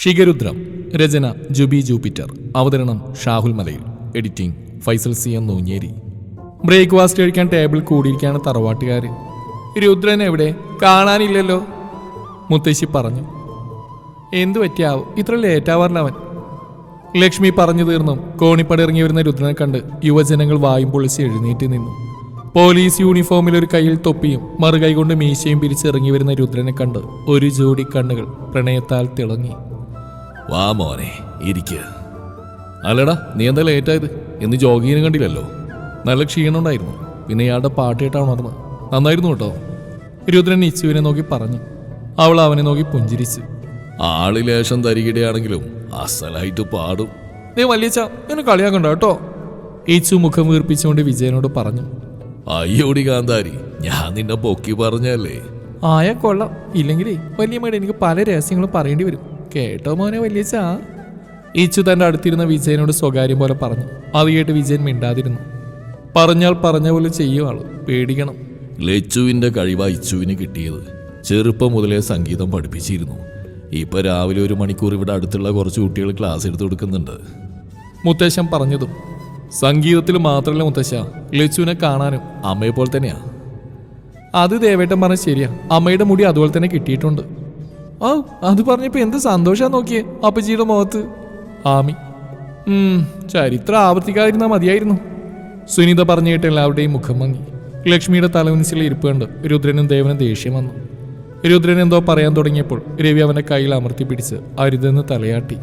ഷിഗരുദ്രം രചന Jubi Jupiter അവതരണം Shahul Malayil editing Faisal C M Noonjeri. Breakfast കഴിക്കാൻ table കൂടിയിരിക്കുകയാണ് തറവാട്ടുകാർ രുദ്രൻ എവിടെ? കാണാനില്ലല്ലോ. മുത്തശ്ശി പറഞ്ഞു. എന്തു പറ്റിയാവും? ഇത്ര ലേറ്റാവാറില്ല അവൻ. ലക്ഷ്മി പറഞ്ഞു തീർന്നു. കോണിപ്പടി ഇറങ്ങി വരുന്ന രുദ്രനെ കണ്ട് യുവജനങ്ങൾ വായും പൊളിച്ച് എഴുന്നേറ്റ് നിന്നു. പോലീസ് യൂണിഫോമിൽ ഒരു കയ്യിൽ തൊപ്പിയും മറുകൈ കൊണ്ട് മീശയും പിരിച്ചിറങ്ങി വരുന്ന രുദ്രനെ കണ്ട് ഒരു ജോഡി കണ്ണുകൾ പ്രണയത്താൽ തിളങ്ങി. വാ മോനെ ഇരിക്ക. അല്ലടാ നീ എന്താ ലേറ്റായത് ഇന്ന് ജോഗീനെ കണ്ടില്ലല്ലോ. നല്ല ക്ഷീണമുണ്ടായിരുന്നു പിന്നെ ഇയാളുടെ പാട്ടിയിട്ടാണ് ഉണർന്നത് നന്നായിരുന്നു കേട്ടോ. രുദ്രൻ ഇച്ചുവിനെ നോക്കി പറഞ്ഞു. അവൾ അവനെ നോക്കി പുഞ്ചിരിച്ചു. ആൾ ലേശം തരികിടയാണെങ്കിലും അസലായിട്ട് പാടും. നീ വലിയച്ച എന്നെ കളിയാക്കണ്ട കേട്ടോ. ഈച്ചു മുഖം വീർപ്പിച്ചുകൊണ്ട് വിജയനോട് പറഞ്ഞു. അയ്യോടി കാന്താരി ഞാൻ നിന്നെ പൊക്കി പറഞ്ഞല്ലേ? ആയ കൊള്ളാം. ഇല്ലെങ്കിലേ വലിയമ്മയുടെ എനിക്ക് പല രഹസ്യങ്ങളും പറയേണ്ടി വരും. കേട്ടോ മോനെ വലിയച്ചാ ഈച്ചു തന്റെ അടുത്തിരുന്ന വിജയനോട് സ്വകാര്യം പോലെ പറഞ്ഞു. അത് കേട്ട് വിജയൻ മിണ്ടാതിരുന്നു. പറഞ്ഞാൽ പറഞ്ഞ പോലെ ചെയ്യുവാൾ പേടിക്കണം. ലച്ചുവിന്റെ കഴിവാ ഇച്ചുവിന് കിട്ടിയത്. ചെറുപ്പം മുതലേ സംഗീതം പഠിപ്പിച്ചിരുന്നു. ഇപ്പൊ രാവിലെ ഒരു മണിക്കൂർ ഇവിടെ അടുത്തുള്ള കുറച്ച് കുട്ടികൾ ക്ലാസ് എടുത്തു കൊടുക്കുന്നുണ്ട്. മുത്തശ്ശൻ പറഞ്ഞതും. സംഗീതത്തിൽ മാത്രമല്ല മുത്തശ്ശ. ലച്ചുവിനെ കാണാനും അമ്മയെ പോലെ തന്നെയാ. അത് ദേവേട്ടൻ പറഞ്ഞ ശരിയാ. അമ്മയുടെ മുടി അതുപോലെ തന്നെ കിട്ടിയിട്ടുണ്ട്. ഓ അത് പറഞ്ഞപ്പോ എന്ത് സന്തോഷാ നോക്കിയേ അപ്പച്ചിയുടെ മുഖത്ത്. ആമി. ചരിത്രം ആവർത്തിക്കാതിരുന്നാ മതിയായിരുന്നു. സുനിത പറഞ്ഞു കേട്ട് എല്ലാവരുടെയും മുഖം മങ്ങി. ലക്ഷ്മിയുടെ തലവനിച്ചിലെ ഇരിപ്പ് കണ്ട് രുദ്രനും ദേവനും ദേഷ്യം വന്നു. രുദ്രൻ എന്തോ പറയാൻ തുടങ്ങിയപ്പോൾ രവി അവനെ കയ്യിൽ അമർത്തി പിടിച്ച് അരുതെന്ന് തലയാട്ടി.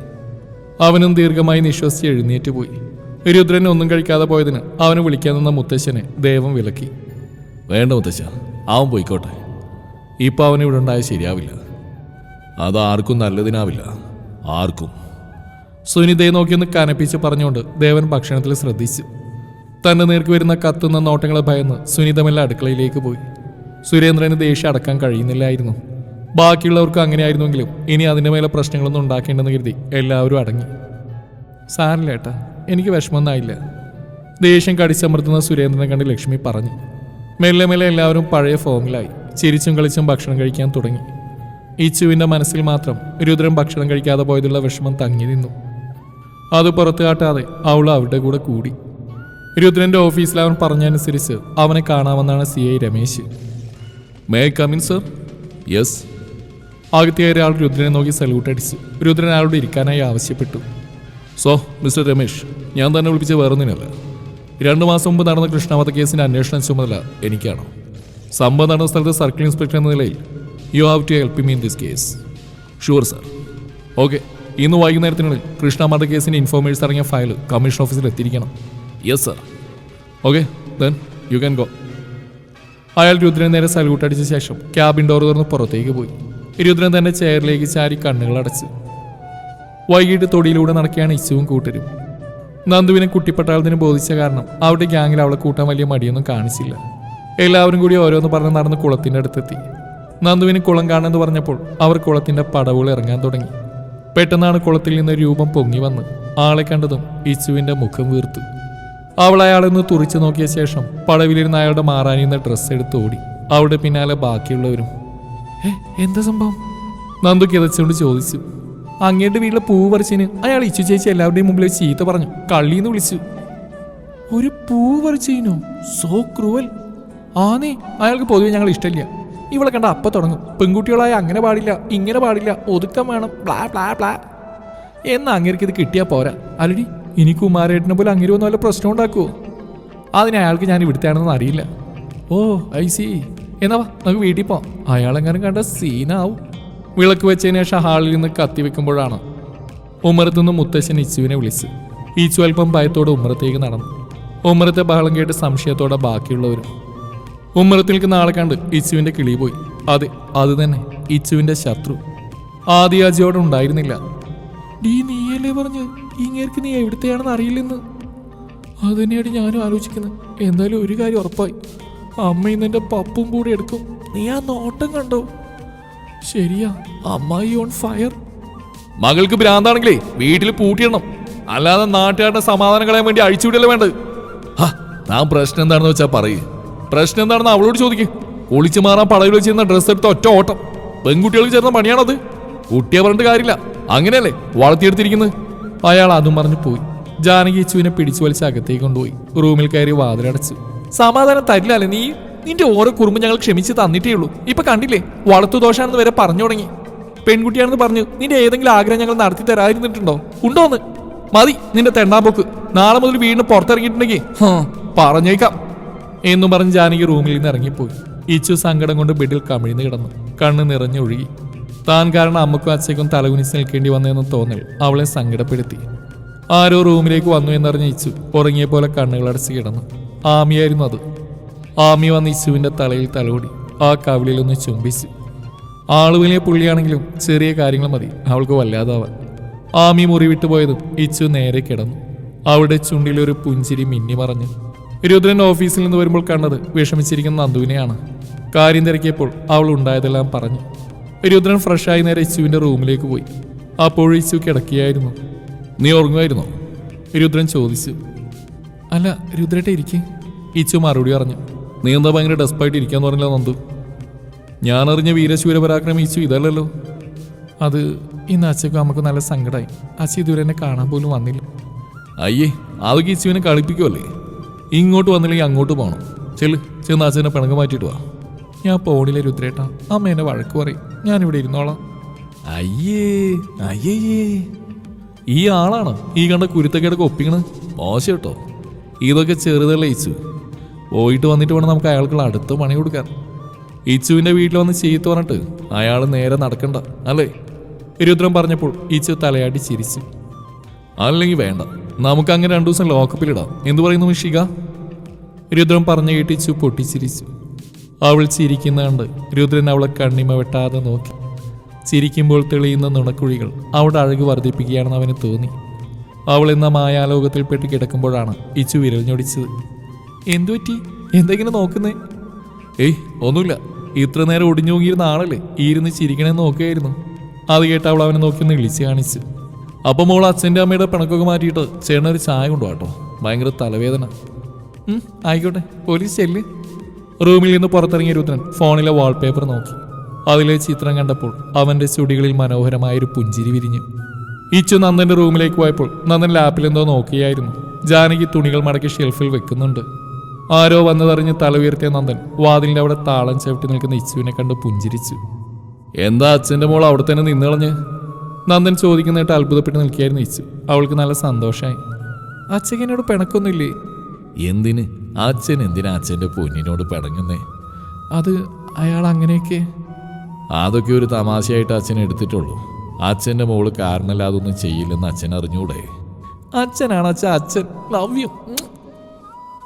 അവനും ദീർഘമായി നിശ്വസിച്ച് എഴുന്നേറ്റ് പോയി. രുദ്രൻ ഒന്നും കഴിക്കാതെ പോയതിന് അവന് വിളിക്കാൻ നിന്ന മുത്തശ്ശനെ ദേവം വിലക്കി. വേണ്ട മുത്തശ്ശ അവൻ പോയിക്കോട്ടെ. ഇപ്പൊ അവനിവിടെ ഉണ്ടായ ശരിയാവില്ല. അത് ആർക്കും നല്ലതിനാവില്ല. ആർക്കും? സുനിതയെ നോക്കിയൊന്ന് കനപ്പിച്ച് പറഞ്ഞുകൊണ്ട് ദേവൻ ഭക്ഷണത്തിൽ ശ്രദ്ധിച്ചു. തന്റെ നേർക്ക് വരുന്ന കത്തുന്ന നോട്ടങ്ങളെ ഭയന്ന് സുനിത മെല്ലെ അടുക്കളയിലേക്ക് പോയി. സുരേന്ദ്രന് ദേഷ്യം അടക്കാൻ കഴിയുന്നില്ലായിരുന്നു. ബാക്കിയുള്ളവർക്ക് അങ്ങനെയായിരുന്നെങ്കിലും ഇനി അതിന്റെ മേലെ പ്രശ്നങ്ങളൊന്നും ഉണ്ടാക്കേണ്ടെന്ന് കരുതി എല്ലാവരും അടങ്ങി. സാറില്ല ഏട്ടാ എനിക്ക് വിഷമമൊന്നായില്ല ദേഷ്യം കടിച്ചമർത്തുന്ന സുരേന്ദ്രനെ കണ്ട് ലക്ഷ്മി പറഞ്ഞു. മെല്ലെ മെല്ലെ എല്ലാവരും പഴയ ഫോമിലായി. ചിരിച്ചും കളിച്ചും ഭക്ഷണം കഴിക്കാൻ തുടങ്ങി. ഇച്ചുവിന്റെ മനസ്സിൽ മാത്രം രുദ്രൻ ഭക്ഷണം കഴിക്കാതെ പോയതുള്ള വിഷമം തങ്ങി നിന്നു. അത് പുറത്തു കാട്ടാതെ അവൾ അവരുടെ കൂടെ കൂടി. രുദ്രന്റെ ഓഫീസിൽ അവൻ പറഞ്ഞനുസരിച്ച് അവനെ കാണാമെന്നാണ് C I Ramesh. May come in sir yes ആകത്തിയായ ഒരാൾ രുദ്രനെ നോക്കി സല്യൂട്ട് അടിച്ചു രുദ്രൻ അയാളോട് ഇരിക്കാനായി ആവശ്യപ്പെട്ടു. സോ മിസ്റ്റർ രമേശ് ഞാൻ തന്നെ വിളിപ്പിച്ച വേറൊന്നിനല്ല. രണ്ടു മാസം മുമ്പ് നടന്ന കൃഷ്ണവധ കേസിന്റെ അന്വേഷണ ചുമതല എനിക്കാണോ. സംഭവം നടന്ന സ്ഥലത്ത് സർക്കിൾ ഇൻസ്പെക്ടർ എന്ന നിലയിൽ you have to help me in this case sure sir okay ഇന്ന് വൈകുന്നേരത്തിനുള്ളിൽ കൃഷ്ണമാരുടെ കേസിന്റെ ഇൻഫോർമേഴ്സ് ഇറങ്ങിയ ഫയൽ കമ്മീഷൻ ഓഫീസിൽ എത്തിയിരിക്കണം. Yes sir okay then you can go അയാൾ രുദ്രൻ നേരെ സല്യൂട്ട് അടിച്ച ശേഷം ക്യാബിൻ ഡോർ തുറന്ന് പുറത്തേക്ക് പോയി. രുദ്രൻ തന്റെ ചെയറിലേക്ക് ചാരി കണ്ണുകൾ അടച്ചു. വൈകിട്ട് തൊടിയിലൂടെ നടക്കുകയാണ് ഇച്ചുവും കൂട്ടരും. നന്ദുവിനെ കുട്ടിപ്പട്ടാളത്തിന് ബോധിച്ച കാരണം അവരുടെ ഗ്യാങ്ങിൽ അവളെ കൂട്ടാൻ വലിയ മടിയൊന്നും കാണിച്ചില്ല. എല്ലാവരും കൂടി ഓരോന്ന് പറഞ്ഞ് നടന്ന് കുളത്തിന്റെ അടുത്തെത്തി. നന്ദുവിന് കുളം കാണുമെന്ന് പറഞ്ഞപ്പോൾ അവർ കുളത്തിന്റെ പടവുകൾ ഇറങ്ങാൻ തുടങ്ങി. പെട്ടെന്നാണ് കുളത്തിൽ നിന്ന് രൂപം പൊങ്ങി വന്ന് ആളെ കണ്ടതും ഇച്ചുവിന്റെ മുഖം വീർത്തു. അവൾ അയാളെ ഒന്ന് തുറിച്ചു നോക്കിയ ശേഷം പടവിലിരുന്ന അയാളുടെ മാറാനിന്ന് ഡ്രസ്സ് എടുത്ത് ഓടി. അവിടെ പിന്നാലെ ബാക്കിയുള്ളവരും എന്താ സംഭവം? നന്ദു കിതച്ചുകൊണ്ട് ചോദിച്ചു. അങ്ങേട്ട് വീട്ടിലെ പൂവ് പറിച്ചതിന് അയാൾ ഇച്ചു ചേച്ചി എല്ലാവരുടെയും മുമ്പിൽ ചീത്ത പറഞ്ഞു. കള്ളിന്ന് വിളിച്ചു. ഒരു പൂവ് പറിച്ചതിനോ സോ ക്രൂവൽ ആന്നേ അയാൾക്ക് പൊതുവെ ഞങ്ങൾ ഇഷ്ടമില്ല. ഇവളെ കണ്ട അപ്പം തുടങ്ങും. പെൺകുട്ടികളായ അങ്ങനെ പാടില്ല ഇങ്ങനെ പാടില്ല ഒതുക്കം വേണം പ്ലാ പ്ലാ പ്ലാ എന്നാ അങ്ങേർക്ക് ഇത് കിട്ടിയാൽ പോരാ. അല്ലടി ഇനി കുമാരേട്ടനെ പോലെ അങ്ങനെ ഒന്നും വല്ല പ്രശ്നം ഉണ്ടാക്കുമോ അതിന് അയാൾക്ക് ഞാൻ ഇവിടുത്തെ ആണെന്ന് അറിയില്ല. ഓ ഐ സി എന്നാ നമുക്ക് വീട്ടിൽ പോവാം. അയാളെങ്ങാനും കണ്ട സീനാവും. വിളക്ക് വെച്ചതിന് ശേഷം ഹാളിൽ നിന്ന് കത്തി വെക്കുമ്പോഴാണ് ഉമ്മറത്തു നിന്ന് മുത്തശ്ശൻ ഇച്ചുവിനെ വിളിച്ച് ഈച്ചു അല്പം ഭയത്തോടെ ഉമ്മറത്തേക്ക് നടന്നു. ഉമ്മറത്തെ ബഹളം കേട്ട് സംശയത്തോടെ ബാക്കിയുള്ളവരും ഉമ്മറത്തിൽ നിൽക്കുന്ന ആളെ കണ്ട് ഇച്ചുവിന്റെ കിളി പോയി. അതെ അത് തന്നെ ഇച്ചുവിന്റെ ശത്രു. ആദിയാജിയോടെ ഉണ്ടായിരുന്നില്ല. ഡീ നീയല്ലേ പറഞ്ഞ്? ഇങ്ങേർക്ക് നീ എവിടുത്തെയാണെന്ന് അറിയില്ലെന്ന്. അത് തന്നെയാണ് ഞാനും ആലോചിക്കുന്നത് എന്തായാലും ഒരു കാര്യം ഉറപ്പായി. അമ്മ ഇന്ന് എന്റെ പപ്പും കൂടെ എടുക്കും. നീ ആ നോട്ടം കണ്ടോ? ശരിയാ അമ്മായി ഓൺ ഫയർ മകൾക്ക് ഭ്രാന്താണെങ്കിലേ വീട്ടിൽ പൂട്ടിയിടണം. അല്ലാതെ നാട്ടുകാരുടെ സമാധാനം കളയാൻ വേണ്ടി അഴിച്ചുവിടല്ലേ വേണ്ടത്? ആ ഞാൻ പ്രശ്നം എന്താണെന്ന് വെച്ചാൽ പറയ്. പ്രശ്നം എന്താണെന്ന് അവളോട് ചോദിക്കും. ഒളിച്ചു മാറാൻ പടയിൽ വെച്ചിരുന്ന ഡ്രസ്സ് എടുത്ത ഒറ്റ ഓട്ടം. പെൺകുട്ടികൾക്ക് ചേർന്ന പണിയാണത്. കുട്ടിയെ പറഞ്ഞിട്ട് കാര്യമില്ല. അങ്ങനെയല്ലേ വളർത്തിയെടുത്തിരിക്കുന്നത് അയാൾ അതും പറഞ്ഞു പോയി. ജാനകി ഇച്ചുവിനെ പിടിച്ചു വലിച്ച് അകത്തേക്ക് കൊണ്ടുപോയി. റൂമിൽ കയറി വാതിലടച്ചു. സമാധാനം തരില്ലല്ലേ നീ? നിന്റെ ഓരോ കുറുമ്പ് ഞങ്ങൾ ക്ഷമിച്ച് തന്നിട്ടേ ഉള്ളൂ. ഇപ്പൊ കണ്ടില്ലേ? വളർത്തു ദോഷാണെന്ന് വരെ പറഞ്ഞു തുടങ്ങി. പെൺകുട്ടിയാണെന്ന് പറഞ്ഞു നിന്റെ ഏതെങ്കിലും ആഗ്രഹം ഞങ്ങൾ നടത്തി തരാതിരുന്നിട്ടുണ്ടോ? ഉണ്ടോന്ന്? മതി നിന്റെ തെണ്ടാമ്പോക്ക് നാളെ മുതൽ വീടിന് പുറത്തിറങ്ങിയിട്ടുണ്ടെങ്കിൽ പറഞ്ഞേക്കാം. എന്നും പറഞ്ഞ് ജാനകി റൂമിൽ നിന്ന് ഇറങ്ങിപ്പോയി. ഇച്ചു സങ്കടം കൊണ്ട് ബെഡിൽ കമിഴ്ന്ന് കിടന്നു. കണ്ണ് നിറഞ്ഞൊഴുകി. താൻ കാരണം അമ്മക്കും അച്ഛയ്ക്കും തലകുനിച്ച് നിൽക്കേണ്ടി വന്നതെന്ന് തോന്നൽ അവളെ സങ്കടപ്പെടുത്തി. ആരോ റൂമിലേക്ക് വന്നു എന്നറിഞ്ഞ ഇച്ചു ഉറങ്ങിയ പോലെ കണ്ണുകളടച്ച് കിടന്നു. ആമിയായിരുന്നു അത്. ആമി വന്ന് ഇച്ചുവിന്റെ തലയിൽ തലോടി. ആ കവിളിലൊന്ന് ചുംബിച്ചു. ആൾ വലിയ പുള്ളിയാണെങ്കിലും ചെറിയ കാര്യങ്ങൾ മതി. അവൾക്ക് വല്ലാതാവാൻ. ആമി മുറി വിട്ടുപോയതും ഇച്ചു നേരെ കിടന്നു. അവളുടെ ചുണ്ടിലൊരു പുഞ്ചിരി മിന്നി മറഞ്ഞു രുദ്രൻ ഓഫീസിൽ നിന്ന് വരുമ്പോൾ കണ്ടത് വിഷമിച്ചിരിക്കുന്ന നന്ദുവിനെയാണ്. കാര്യം തിരക്കിയപ്പോൾ അവൾ ഉണ്ടായതെല്ലാം പറഞ്ഞു. രുദ്രൻ ഫ്രഷായി നേരെ ഇച്ചുവിന്റെ റൂമിലേക്ക് പോയി. അപ്പോൾ ഇച്ചു കിടക്കുകയായിരുന്നു. നീ ഉറങ്ങുമായിരുന്നോ? രുദ്രൻ ചോദിച്ചു. അല്ല രുദ്രട്ടെ ഇരിക്കേ. ഇച്ചു മറുപടി പറഞ്ഞു. നീ എന്താ ഭയങ്കര ഡെസ്പായിട്ട് ഇരിക്കാന്ന് പറഞ്ഞില്ല നന്ദു? ഞാനറിഞ്ഞ വീരശൂര പരാക്രമിച്ചു ഇതല്ലല്ലോ. അത് ഇന്ന് അച്ഛക്കും നമുക്ക് നല്ല സങ്കടമായി അച്ഛ ഇതുവരെ എന്നെ കാണാൻ പോലും വന്നില്ല. അയ്യേ അതൊക്കെ ഇച്ചുവിനെ കളിപ്പിക്കുമല്ലേ ഇങ്ങോട്ട് വന്നില്ലെങ്കിൽ അങ്ങോട്ട് പോകണം ചെൽ ചെന്ന് അച്ഛനെ പിണങ്ങ് മാറ്റിയിട്ട് വാ. ഞാൻ പോണില്ല രുദ്രേട്ട? അമ്മ എന്നെ വഴക്ക് പറയും. ഞാനിവിടെ ഇരുന്നോളാം. അയ്യേ അയ്യേ ഈ ആളാണ്. ഈ കണ്ട കുരുത്തക്കേടൊക്കെ ഒപ്പിക്കണ്. മോശം കേട്ടോ. ഇതൊക്കെ ചെറുതല്ലേ ഇച്ചു. പോയിട്ട് വന്നിട്ട് വേണം നമുക്ക് അയാൾക്കുള്ള അടുത്ത പണി കൊടുക്കാൻ. ഇച്ചുവിന്റെ വീട്ടിൽ വന്ന് ചീത്ത പറഞ്ഞിട്ട് അയാൾ നേരെ നടക്കണ്ട അല്ലേ? രുദ്രം പറഞ്ഞപ്പോൾ ഇച്ചു തലയാട്ടി ചിരിച്ചു. അല്ലെങ്കിൽ വേണ്ട. നമുക്ക് അങ്ങനെ രണ്ടു ദിവസം ലോക്കപ്പിലിടാം. എന്തു പറയുന്നു മിഷിക? രുദ്രൻ പറഞ്ഞു കേട്ടിച്ചു പൊട്ടിച്ചിരിച്ചു. അവൾ ചിരിക്കുന്നുണ്ട്. രുദ്രൻ അവളെ കണ്ണിമ വെട്ടാതെ നോക്കി. ചിരിക്കുമ്പോൾ തെളിയുന്ന നുണക്കുഴികൾ അവളുടെ അഴക് വർദ്ധിപ്പിക്കുകയാണെന്ന് അവന് തോന്നി. അവൾ എന്ന മായാലോകത്തിൽപ്പെട്ട് കിടക്കുമ്പോഴാണ് ഇച്ചു വിരൽ ഞൊടിച്ചത്. എന്തു പറ്റി? എന്തെങ്കിലും നോക്കുന്നേ? ഏയ് ഒന്നുമില്ല. ഇത്ര നേരം ഒടിഞ്ഞു നോക്കിയിരുന്ന ആളല്ലേ? ഇരുന്ന് ചിരിക്കണേന്ന് നോക്കുകയായിരുന്നു. അത് കേട്ട് അവൾ അവനെ നോക്കി ഒന്ന് വിളിച്ച് കാണിച്ചു. അപ്പൊ മോൾ അച്ഛന്റെ അമ്മയുടെ പിണക്കൊക്കെ മാറ്റിയിട്ട് ചേട്ടൻ ഒരു ചായ കൊണ്ടുപോട്ടോ ഭയങ്കര തലവേദന. ആയിക്കോട്ടെ. പോലീസ് ചെല്ല്. റൂമിൽ നിന്ന് പുറത്തിറങ്ങിയ രുദ്രൻ ഫോണിലെ വാൾപേപ്പർ നോക്കി. അതിലെ ചിത്രം കണ്ടപ്പോൾ അവന്റെ ചുടികളിൽ മനോഹരമായൊരു പുഞ്ചിരി വിരിഞ്ഞു. ഇച്ചു നന്ദന്റെ റൂമിലേക്ക് പോയപ്പോൾ നന്ദൻ ലാപ്പിൽ എന്തോ നോക്കിയായിരുന്നു. ജാനകി തുണികൾ മടക്കി ഷെൽഫിൽ വെക്കുന്നുണ്ട്. ആരോ വന്നതറിഞ്ഞ് തല ഉയർത്തിയ നന്ദൻ വാതിലിന്റെ അവിടെ താളം ചവിട്ടി നിൽക്കുന്ന ഇച്ചുവിനെ കണ്ട് പുഞ്ചിരിച്ചു. എന്താ അച്ഛന്റെ മോൾ അവിടെ തന്നെ നിന്നളഞ്ഞ് നന്ദൻ ചോദിക്കുന്നതായിട്ട് അത്ഭുതപ്പെട്ട് നിൽക്കുകയായിരുന്നു ഇച്ചു അവൾക്ക് നല്ല സന്തോഷമായി. അച്ഛനോട് എന്നോട് പിണക്കൊന്നുമില്ലേ? എന്തിന്? അച്ഛൻ എന്തിനാ അച്ഛന്റെ പൊന്നിനോട് പിണങ്ങുന്നേ? അത് അയാൾ അങ്ങനെയൊക്കെ അതൊക്കെ ഒരു തമാശയായിട്ട് അച്ഛൻ എടുത്തിട്ടുള്ളൂ. അച്ഛന്റെ മോൾ കാരണമല്ലാതൊന്നും ചെയ്യില്ലെന്ന് അച്ഛൻ അറിഞ്ഞൂടെ? അച്ഛനാണ് അച്ഛൻ. അച്ഛൻ ലവ് യു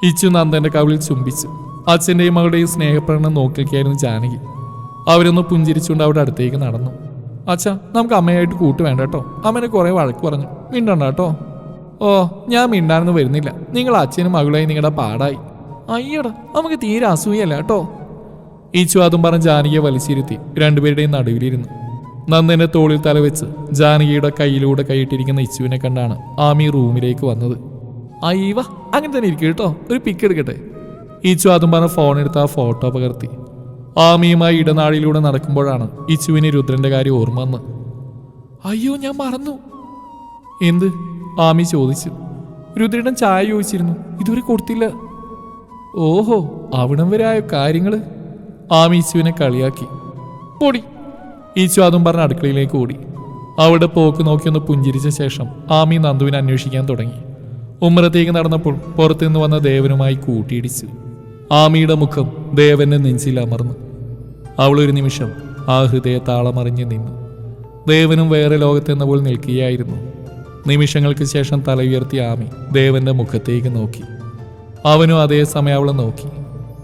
ഇച്ചു നന്ദന്റെ കവിളിൽ ചുംബിച്ചു അച്ഛന്റെയും മകളുടെയും സ്നേഹപ്രകടനം നോക്കിയിരിക്കുകയായിരുന്നു ജാനകി. അവരൊന്ന് പുഞ്ചിരിച്ചുകൊണ്ട് അവിടെ അടുത്തേക്ക് നടന്നു. അച്ഛ നമുക്ക് അമ്മയായിട്ട് കൂട്ട് വേണ്ട കേട്ടോ. അമ്മനെ കുറെ വഴക്ക് പറഞ്ഞു. മിണ്ടണ്ട കേട്ടോ. ഓ ഞാൻ മിണ്ടാനൊന്നും വരുന്നില്ല. നിങ്ങൾ അച്ഛനും മകളായി നിങ്ങളുടെ പാടായി. അയ്യടാ നമുക്ക് തീരെ അസൂയല്ല കേട്ടോ. ഈച്ചു അതും പറഞ്ഞ് ജാനകിയെ വലിച്ചിരുത്തി. രണ്ടുപേരുടെയും നടുവിലിരുന്നു. നന്ദനെ തോളിൽ തലവെച്ച് ജാനകിയുടെ കയ്യിലൂടെ കൈയിട്ടിരിക്കുന്ന ഇച്ചുവിനെ കണ്ടാണ് ആമി റൂമിലേക്ക് വന്നത്. അയ്യവ അങ്ങനെ തന്നെ ഇരിക്കും കേട്ടോ. ഒരു പിക്ക് എടുക്കട്ടെ. ഈച്ചു അതും പറഞ്ഞ് ഫോണെടുത്ത് ആ ഫോട്ടോ പകർത്തി. ആമിയുമായി ഇടനാഴിയിലൂടെ നടക്കുമ്പോഴാണ് ഇച്ചുവിന് രുദ്രന്റെ കാര്യം ഓർമ്മ വന്ന് അയ്യോ ഞാൻ മറന്നു. എന്ത്? ആമി ചോദിച്ചു. രുദ്രയുടെ ചായ ചോദിച്ചിരുന്നു. ഇതുവരെ കൊടുത്തില്ല. ഓഹോ അവിടം വരെ ആയ കാര്യങ്ങൾ? ആമി ഇച്ചുവിനെ കളിയാക്കി. ഓടി. ഈശു അതും പറഞ്ഞ അടുക്കളയിലേക്ക് ഓടി. അവിടെ പോക്ക് നോക്കി ഒന്ന് പുഞ്ചിരിച്ച ശേഷം ആമി നന്ദുവിനെ അന്വേഷിക്കാൻ തുടങ്ങി. ഉമ്മറത്തേക്ക് നടന്നപ്പോൾ പുറത്തുനിന്ന് വന്ന ദേവനുമായി കൂട്ടിയിടിച്ചു. ആമിയുടെ മുഖം ദേവന്റെ നെഞ്ചിൽ അമർന്നു. അവൾ ഒരു നിമിഷം ആ ഹൃദയ താളമറിഞ്ഞു നിന്നു. ദേവനും വേറെ ലോകത്തെന്ന പോലെ നിൽക്കുകയായിരുന്നു. നിമിഷങ്ങൾക്ക് ശേഷം തല ഉയർത്തി ആമി ദേവന്റെ മുഖത്തേക്ക് നോക്കി. അവനും അതേസമയം അവളെ നോക്കി.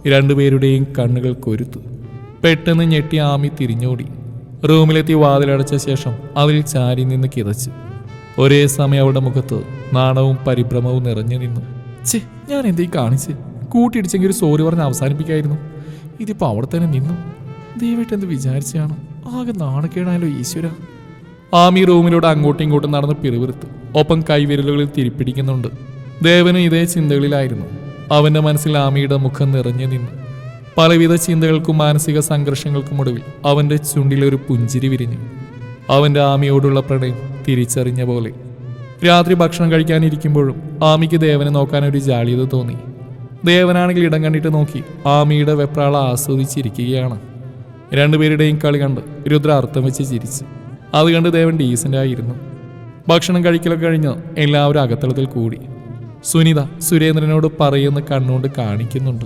രണ്ടുപേരുടെയും കണ്ണുകൾ കൊരുത്തു. പെട്ടെന്ന് ഞെട്ടി ആമി തിരിഞ്ഞോടി. റൂമിലെത്തി വാതിലടച്ച ശേഷം അതിൽ ചാരി നിന്ന് കിതച്ചു. ഒരേ സമയം അവളുടെ മുഖത്ത് നാണവും പരിഭ്രമവും നിറഞ്ഞു നിന്നു. ചേ ഞാൻ എന്തേ കാണിച്ച്? കൂട്ടിയിടിച്ചെങ്കിൽ ഒരു സോറി പറഞ്ഞ് അവസാനിപ്പിക്കായിരുന്നു. ഇതിപ്പോ അവിടെ തന്നെ നിന്നു. ദൈവമായിട്ട് എന്ത് വിചാരിച്ചാണ്? ആകെ നാണക്കേടായാലോ ഈശ്വര. ആമി റൂമിലൂടെ അങ്ങോട്ടും ഇങ്ങോട്ടും നടന്ന് പിറുവിറുത്തു. ഒപ്പം കൈവിരലുകളിൽ തിരിപ്പിടിക്കുന്നുണ്ട്. ദേവന് ഇതേ ചിന്തകളിലായിരുന്നു. അവന്റെ മനസ്സിൽ ആമിയുടെ മുഖം നിറഞ്ഞു നിന്നു. പലവിധ ചിന്തകൾക്കും മാനസിക സംഘർഷങ്ങൾക്കും ഒടുവിൽ അവന്റെ ചുണ്ടിലൊരു പുഞ്ചിരി വിരിഞ്ഞു. അവന്റെ ആമിയോടുള്ള പ്രണയം തിരിച്ചറിഞ്ഞ പോലെ. രാത്രി ഭക്ഷണം കഴിക്കാനിരിക്കുമ്പോഴും ആമിക്ക് ദേവനെ നോക്കാൻ ഒരു ജാളിയത തോന്നി. ദേവനാണെങ്കിൽ ഇടം കണ്ടിട്ട് നോക്കി ആമിയുടെ വെപ്രാള ആസ്വദിച്ചിരിക്കുകയാണ്. രണ്ടുപേരുടെയും കളി കണ്ട് രുദ്ര അർത്ഥം വെച്ച് ചിരിച്ചു. അത് കണ്ട് ദേവൻ ഡീസന്റ് ആയിരുന്നു ഭക്ഷണം കഴിക്കലൊക്കെ കഴിഞ്ഞ് എല്ലാവരും അകത്തളത്തിൽ കൂടി. സുനിത സുരേന്ദ്രനോട് പറയുന്ന കണ്ണുകൊണ്ട് കാണിക്കുന്നുണ്ട്.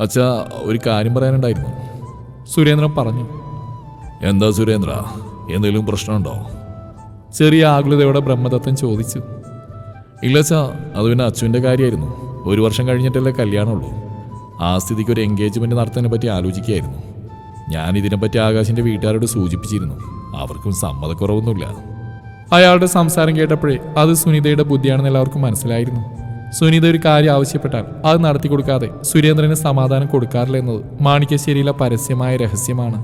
അച്ഛാ ഒരു കാര്യം പറയാനുണ്ടായിരുന്നു. സുരേന്ദ്രൻ പറഞ്ഞു. എന്താ സുരേന്ദ്ര? എന്തെങ്കിലും പ്രശ്നമുണ്ടോ? ചെറിയ ആകുലതയോടെ ബ്രഹ്മദത്തൻ ചോദിച്ചു. ഇല്ല അച്ഛാ അത് പിന്നെ അച്ഛന്റെ കാര്യമായിരുന്നു. ഒരു വർഷം കഴിഞ്ഞിട്ടല്ലേ കല്യാണമുള്ളൂ. ആ സ്ഥിതിക്ക് ഒരു എൻഗേജ്മെന്റ് നടത്തുന്നതിനെ പറ്റി ആലോചിക്കുകയായിരുന്നു. ഞാൻ ഇതിനെപ്പറ്റി ആകാശിന്റെ വീട്ടുകാരോട് സൂചിപ്പിച്ചിരുന്നു. അവർക്കും സമ്മതക്കുറവൊന്നുമില്ല. അയാളുടെ സംസാരം കേട്ടപ്പോഴേ അത് സുനിതയുടെ ബുദ്ധിയാണെന്ന് എല്ലാവർക്കും മനസ്സിലായിരുന്നു. സുനിത ഒരു കാര്യം ആവശ്യപ്പെട്ടാൽ അത് നടത്തി കൊടുക്കാതെ സുരേന്ദ്രന് സമാധാനം കൊടുക്കാറില്ല എന്നത് മാണിക്യശ്ശേരിയിലെ പരസ്യമായ രഹസ്യമാണ്.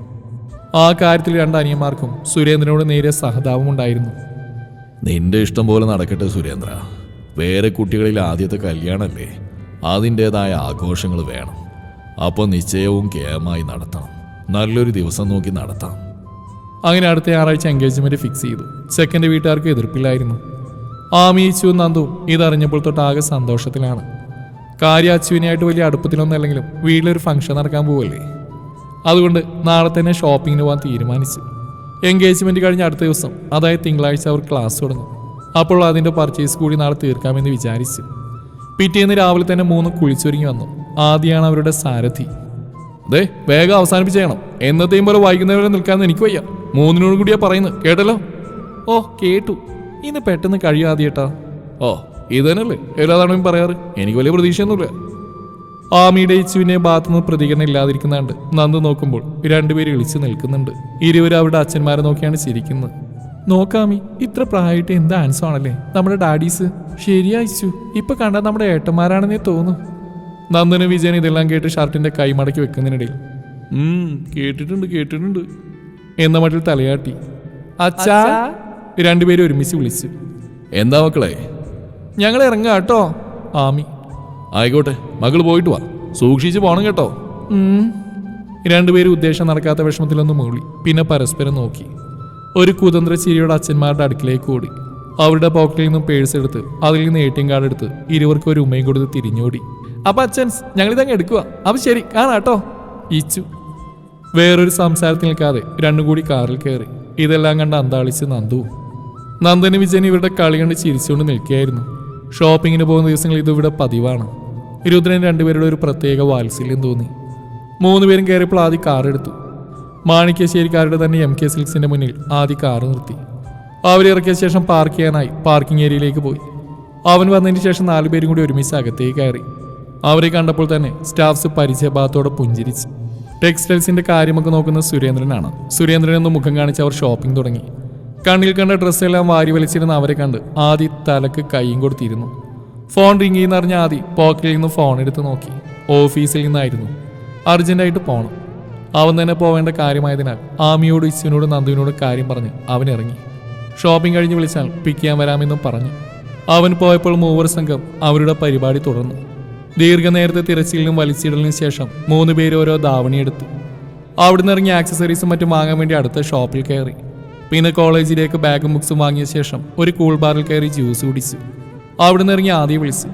ആ കാര്യത്തിൽ രണ്ട് അനിയന്മാർക്കും സുരേന്ദ്രനോട് നേരിയ സഹതാപമുണ്ടായിരുന്നു നിന്റെ ഇഷ്ടം പോലെ നടക്കട്ടെ സുരേന്ദ്ര. വേറെ കുട്ടികളിൽ ആദ്യത്തെ കല്യാണമല്ലേ അതിന്റെതായ ആഘോഷങ്ങൾ വേണം. അപ്പോൾ നിശ്ചയവും കേമായി നടത്തണം. നല്ലൊരു ദിവസം നോക്കി നടത്താം. അങ്ങനെ അടുത്ത ഞായറാഴ്ച എൻഗേജ്മെന്റ് ഫിക്സ് ചെയ്തു. ചെക്കന്റെ വീട്ടുകാർക്ക് എതിർപ്പില്ലായിരുന്നു. ആമീച്ചു നന്ദു ഇതറിഞ്ഞപ്പോൾ തൊട്ട് ആകെ സന്തോഷത്തിലാണ്. കാര്യ അച്ചുവിനായിട്ട് വലിയ അടുപ്പത്തിലൊന്നും അല്ലെങ്കിലും വീട്ടിലൊരു ഫംഗ്ഷൻ നടക്കാൻ പോവല്ലേ? അതുകൊണ്ട് നാളെ തന്നെ ഷോപ്പിങ്ങിന് പോകാൻ തീരുമാനിച്ചു. എൻഗേജ്മെന്റ് കഴിഞ്ഞ അടുത്ത ദിവസം അതായത് തിങ്കളാഴ്ച അവർ ക്ലാസ് തുടങ്ങും. അപ്പോൾ അതിന്റെ പർച്ചേസ് കൂടി നാളെ തീർക്കാമെന്ന് വിചാരിച്ചു. പിറ്റേന്ന് രാവിലെ തന്നെ മൂന്ന് കുളിച്ചൊരുങ്ങി വന്നു. ആദ്യമാണ് അവരുടെ സാരഥി. ദേ വേഗം അവസാനിപ്പിച്ചേക്കണം. എന്നത്തെയും പോലെ വൈകുന്നേരം നിൽക്കാന്ന് എനിക്ക് വയ്യ. മൂന്നിനോട് കൂടിയാ പറയുന്നത്. കേട്ടല്ലോ? ഓ കേട്ടു. ഇന്ന് പെട്ടെന്ന് കഴിയാതിയേട്ടാ ഓ ഇത് തന്നെയല്ലേ എല്ലാ തവണയും പറയാറ്. എനിക്ക് വലിയ പ്രതീക്ഷയൊന്നുമില്ല. ആമിയുടെ ഇച്ചുവിനെ ഭാഗത്തുനിന്ന് പ്രതികരണം ഇല്ലാതിരിക്കുന്നുണ്ട് നന്ദു നോക്കുമ്പോൾ രണ്ടുപേരും ഇളിച്ചു നിൽക്കുന്നുണ്ട്. ഇരുവരും അവരുടെ അച്ഛന്മാരെ നോക്കിയാണ് ചിരിക്കുന്നത്. നോക്കാമി ഇത്ര പ്രായമായിട്ട് എന്ത് ആൻസർ ആണല്ലേ നമ്മുടെ ഡാഡീസ്. ശരിയാ ഇച്ചു. ഇപ്പൊ കണ്ടാൽ നമ്മുടെ ഏട്ടന്മാരാണെന്നേ തോന്നുന്നു. നന്ദന് വിജയൻ ഇതെല്ലാം കേട്ട് ഷർട്ടിന്റെ കൈമടക്കി വെക്കുന്നതിനിടയിൽ. ഉം കേട്ടിട്ടുണ്ട് കേട്ടിട്ടുണ്ട്. എന്ന മട്ടിൽ തലയാട്ടി. അച്ഛാ രണ്ടുപേരും ഒരുമിച്ച് വിളിച്ചു. എന്താ മക്കളെ? ഞങ്ങൾ ഇറങ്ങാം കേട്ടോ. ആമി. ആയിക്കോട്ടെ മകൾ പോയിട്ട് വാ. സൂക്ഷിച്ച് പോണം കേട്ടോ. രണ്ടുപേരും ഉദ്ദേശം നടക്കാത്ത വിഷമത്തിലൊന്ന് മൂളി. പിന്നെ പരസ്പരം നോക്കി. ഒരു കുതന്ത്ര ചിരിയുടെ അച്ഛന്മാരുടെ അടുക്കിലേക്ക് ഓടി. അവരുടെ പോക്കറ്റിൽ നിന്നും പേഴ്സ് എടുത്ത് അതിൽ നിന്ന് എ ടി എം കാർഡ് എടുത്ത് ഇരുവർക്കും ഒരു ഉമ്മയും കൊടുത്ത് തിരിഞ്ഞോടി. അപ്പൊ അച്ഛൻ ഞങ്ങളിതങ്ങ് എടുക്കുക അപ്പൊ ശരി കാണാട്ടോ. ഈച്ചു. വേറൊരു സംസാരത്തിൽ നിൽക്കാതെ രണ്ടും കൂടി കാറിൽ കയറി. ഇതെല്ലാം കണ്ട് അന്താളിച്ച് നന്ദു. നന്ദന് വിജയൻ ഇവരുടെ കളി കണ്ട് ചിരിച്ചുകൊണ്ട് നിൽക്കുകയായിരുന്നു. ഷോപ്പിങ്ങിന് പോകുന്ന ദിവസങ്ങൾ ഇതിവിടെ പതിവാണ്. രുദ്രൻ രണ്ടുപേരുടെ ഒരു പ്രത്യേക വാത്സല്യം തോന്നി. മൂന്നുപേരും കയറിയപ്പോൾ എടുത്തു. മാണിക്യശ്ശേരിക്കാരുടെ തന്നെ എം കെ സിൽക്സിന്റെ മുന്നിൽ ആദ്യം കാർ നിർത്തി. അവരിറക്കിയ ശേഷം പാർക്ക് ചെയ്യാനായി പാർക്കിംഗ് ഏരിയയിലേക്ക് പോയി. അവൻ വന്നതിന് ശേഷം നാലുപേരും കൂടി ഒരുമിച്ച് അകത്തേക്ക് കയറി. അവരെ കണ്ടപ്പോൾ തന്നെ സ്റ്റാഫ്സ് പരിചയഭാഗത്തോടെ പുഞ്ചിരിച്ചു. ടെക്സ്റ്റൈൽസിന്റെ കാര്യമൊക്കെ നോക്കുന്ന സുരേന്ദ്രനാണ്. സുരേന്ദ്രൻ ഒന്ന് മുഖം കാണിച്ച് അവർ ഷോപ്പിംഗ് തുടങ്ങി. കണ്ണിൽ കണ്ട ഡ്രസ്സെല്ലാം വാരി വലിച്ചിരുന്ന അവരെ കണ്ട് ആദി തലക്ക് കൈയും കൊടുത്തിരുന്നു. ഫോൺ റിങ് ചെയ്യുന്നറിഞ്ഞ ആദി പോക്കറ്റിൽ നിന്ന് ഫോൺ എടുത്ത് നോക്കി. ഓഫീസിൽ നിന്നായിരുന്നു. അർജന്റായിട്ട് പോണം. അവൻ തന്നെ പോവേണ്ട കാര്യമായതിനാൽ ആമിയോട് ഇച്ചുവിനോട് നന്ദുവിനോട് കാര്യം പറഞ്ഞ് അവൻ ഇറങ്ങി. ഷോപ്പിംഗ് കഴിഞ്ഞ് വിളിച്ചാൽ പിക്ക് ചെയ്യാൻ വരാമെന്നും പറഞ്ഞു. അവൻ പോയപ്പോൾ മൂവർ സംഘം അവരുടെ പരിപാടി തുടർന്നു. ദീർഘനേരത്തെ തിരച്ചിലിനും വലിച്ചിടലിനും ശേഷം മൂന്ന് പേര് ഓരോ ധാവണി എടുത്തു. അവിടുന്ന് ഇറങ്ങി ആക്സസറീസും മറ്റും വാങ്ങാൻ വേണ്ടി അടുത്ത ഷോപ്പിൽ കയറി. പിന്നെ കോളേജിലേക്ക് ബാഗും ബുക്സും വാങ്ങിയ ശേഷം ഒരു കൂൾ ബാറിൽ കയറി ജ്യൂസ് കുടിച്ചു. അവിടുന്ന് ഇറങ്ങി ആദ്യം വിളിച്ചു.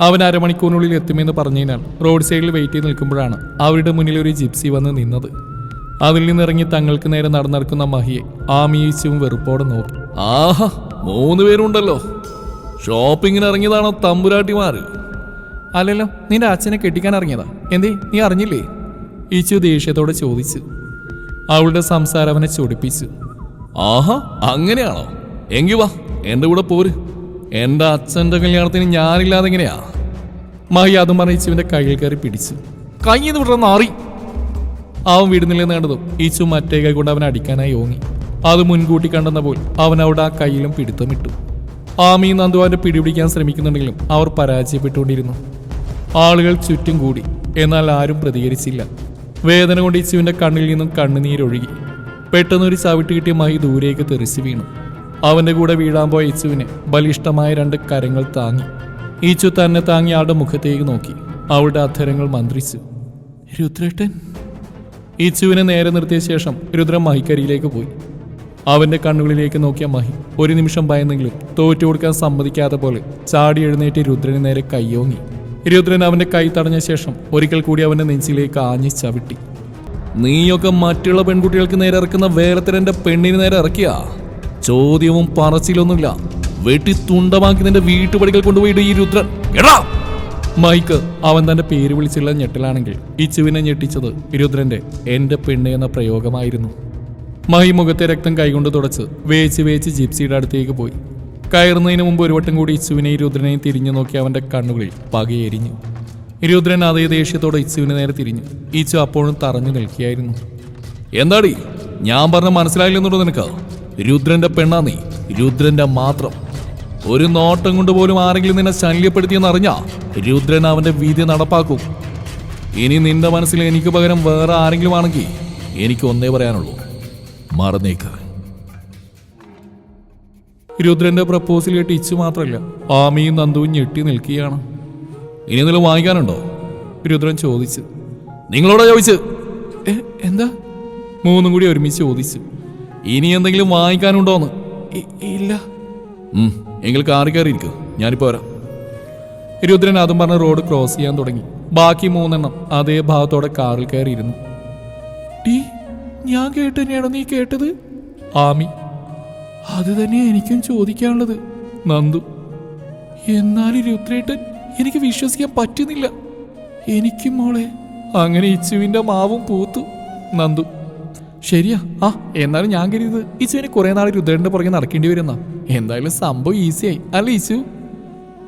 അവൻ അരമണിക്കൂറിനുള്ളിൽ എത്തുമെന്ന് പറഞ്ഞതിനാൽ റോഡ് സൈഡിൽ വെയിറ്റ് ചെയ്ത് നിൽക്കുമ്പോഴാണ് അവരുടെ മുന്നിൽ ഒരു ജിപ്സി വന്ന് നിന്നത്. അതിൽ നിന്നിറങ്ങി തങ്ങൾക്ക് നേരെ നടന്നിറക്കുന്ന മഹിയെ ആമീച്ചും വെറുപ്പോടെ നോക്കി. ആഹാ മൂന്ന് പേരുണ്ടല്ലോ. ഷോപ്പിങ്ങിന് ഇറങ്ങിയതാണോ തമ്പുരാട്ടിമാര്? അല്ലല്ലോ നിന്റെ അച്ഛനെ കെട്ടിക്കാൻ ഇറങ്ങിയതാ. എന്തേ? നീ അറിഞ്ഞില്ലേ? ഈച്ചു ദേഷ്യത്തോടെ ചോദിച്ചു. അവളുടെ സംസാരം അവനെ ചൊടിപ്പിച്ചു. ആഹാ അങ്ങനെയാണോ? എങ്കി വാ എന്റെ കൂടെ പോര്. എന്റെ അച്ഛന്റെ കല്യാണത്തിന് ഞാനില്ലാതെ എങ്ങനെയാ? മഹി അതും പറഞ്ഞിച്ചുവിന്റെ കയ്യിൽ കയറി പിടിച്ചു. കയ്യിൽ വിടർന്ന് മാറി അവൻ വിടുന്നില്ലെന്ന് കണ്ടതും ഈച്ചു മറ്റേ കൈ കൊണ്ട് അവനെ അടിക്കാനായി ഓങ്ങി. അത് മുൻകൂട്ടി കണ്ടെന്ന പോൽ അവൻ അവിടെ ആ കയ്യിലും പിടുത്തമിട്ടു ആമിയും നന്ദു അവന്റെ പിടിപിടിക്കാൻ ശ്രമിക്കുന്നുണ്ടെങ്കിലും അവർ പരാജയപ്പെട്ടുകൊണ്ടിരുന്നു. ആളുകൾ ചുറ്റും കൂടി. എന്നാൽ ആരും പ്രതികരിച്ചില്ല. വേദന കൊണ്ട് ഇച്ചുവിന്റെ കണ്ണിൽ നിന്നും കണ്ണുനീരൊഴുകി പെട്ടെന്നൊരു ചവിട്ട് കിട്ടിയ മഹി ദൂരേക്ക് തെറിച്ചു വീണു. അവന്റെ കൂടെ വീഴാൻ പോയ ഇച്ചുവിനെ ബലിഷ്ടമായ രണ്ട് കരങ്ങൾ താങ്ങി. ഈച്ചു തന്നെ താങ്ങി ആളുടെ മുഖത്തേക്ക് നോക്കി. അവളുടെ അധരങ്ങൾ മന്ത്രിച്ചു. രുദ്രേട്ടൻ. ഇച്ചുവിനെ നേരെ നിർത്തിയ ശേഷം രുദ്രൻ മഹിക്കരിയിലേക്ക് പോയി. അവന്റെ കണ്ണുകളിലേക്ക് നോക്കിയ മഹി ഒരു നിമിഷം ഭയന്നെങ്കിലും തോറ്റു കൊടുക്കാൻ സമ്മതിക്കാത്ത പോലെ ചാടി എഴുന്നേറ്റ് രുദ്രന് നേരെ കയ്യോങ്ങി രുദ്രൻ അവന്റെ കൈ തടഞ്ഞ ശേഷം ഒരിക്കൽ കൂടി അവന്റെ നെഞ്ചിലേക്ക് ആഞ്ഞി ചവിട്ടി. നീയൊക്കെ മറ്റുള്ള പെൺകുട്ടികൾക്ക് നേരെ ഇറക്കുന്ന വേലത്തിരന്റെ പെണ്ണിന് നേരെ ഇറക്കിയ? ചോദ്യവും പറച്ചിലൊന്നുമില്ല. വെട്ടി തുണ്ടമാക്കി നിന്റെ വീട്ടുപടികൾ കൊണ്ടുപോയിട്ട് ഈ രുദ്രൻ. എടാ! മൈക്ക് അവൻ തന്റെ പേര് വിളിച്ചുള്ള ഞെട്ടലാണെങ്കിൽ ഇച്ചുവിനെ ഞെട്ടിച്ചത് രുദ്രന്റെ എന്റെ പെണ്ണ് എന്ന പ്രയോഗമായിരുന്നു. മഹി മുഖത്തെ രക്തം കൈകൊണ്ട് തുടച്ച് വേച്ച് വേച്ച് ജിപ്സിയുടെ അടുത്തേക്ക് പോയി. കയറുന്നതിന് മുമ്പ് ഒരു വട്ടം കൂടി ഇച്ചുവിനെയും രുദ്രനെയും തിരിഞ്ഞു നോക്കി അവന്റെ കണ്ണുകളിൽ പകയെരിഞ്ഞു. ഇരുദ്രൻ അതേ ദേഷ്യത്തോടെ ഇച്ചുവിന് നേരെ തിരിഞ്ഞു. ഈച്ചു അപ്പോഴും തറഞ്ഞു നിൽക്കുകയായിരുന്നു. എന്താടി? ഞാൻ പറഞ്ഞ മനസ്സിലായില്ലെന്നുണ്ടോ നിനക്ക്? രുദ്രന്റെ പെണ്ണാ നീ. രുദ്രന്റെ മാത്രം. ഒരു നോട്ടം കൊണ്ട് പോലും ആരെങ്കിലും നിന്നെ ശല്യപ്പെടുത്തിയെന്ന് അറിഞ്ഞാ രുദ്രൻ അവന്റെ വീതി നടപ്പാക്കും. ഇനി നിന്റെ മനസ്സിൽ എനിക്ക് പകരം വേറെ ആരെങ്കിലും ആണെങ്കിൽ എനിക്ക് ഒന്നേ പറയാനുള്ളൂ. മറന്നേക്ക്. രുദ്രന്റെ പ്രപ്പോസൽ കേട്ട് ഇച്ചു മാത്രമല്ല ആമിയും നന്ദുവും ഞെട്ടി നിൽക്കുകയാണ്. ഇനി എന്തെങ്കിലും വാങ്ങിക്കാനുണ്ടോ? രുദ്രൻ ചോദിച്ചു. നിങ്ങളോടാ ചോദിച്ചു. എന്താ? മൂന്നും കൂടി ഒരുമിച്ച് ചോദിച്ചു. ഇനി എന്തെങ്കിലും വാങ്ങിക്കാനുണ്ടോന്ന്? "ഇ- ഇല്ല. എങ്കിൽ കാറി കയറി ഇരിക്കും ഞാനിപ്പോ വരാം. രുദ്രൻ അതും പറഞ്ഞ് റോഡ് ക്രോസ് ചെയ്യാൻ തുടങ്ങി. ബാക്കി മൂന്നെണ്ണം അതേ ഭാഗത്തോടെ കാറിൽ കയറിയിരുന്നു. ഞാൻ കേട്ട് തന്നെയാണോ നീ കേട്ടത്? ആമി അത് തന്നെ എനിക്കും ചോദിക്കാനുള്ളത്. നന്ദു എന്നാലും രുദ്രേട്ടൻ എനിക്ക് വിശ്വസിക്കാൻ പറ്റുന്നില്ല. എനിക്കും മോളെ അങ്ങനെ ഇച്ചുവിന്റെ മാവും പൂത്തു. നന്ദു ശരിയാ ആ എന്നാലും ഞാൻ കരുതിയത് ഇച്ചുവിന് കുറെ നാൾ രുദ്രേട്ടന്റെ പുറകെ നടക്കേണ്ടി വരുന്ന എന്തായാലും സംഭവം ഈസിയായി അല്ല ഇച്ചു?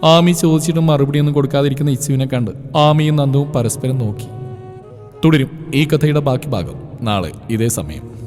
ആമി ചോദിച്ചിട്ടും മറുപടിയൊന്നും കൊടുക്കാതിരിക്കുന്ന ഇച്ചുവിനെ കണ്ട് ആമിയും നന്ദുവും പരസ്പരം നോക്കി. തുടരും ഈ കഥയുടെ ബാക്കി ഭാഗം നാളെ ഇതേ സമയം.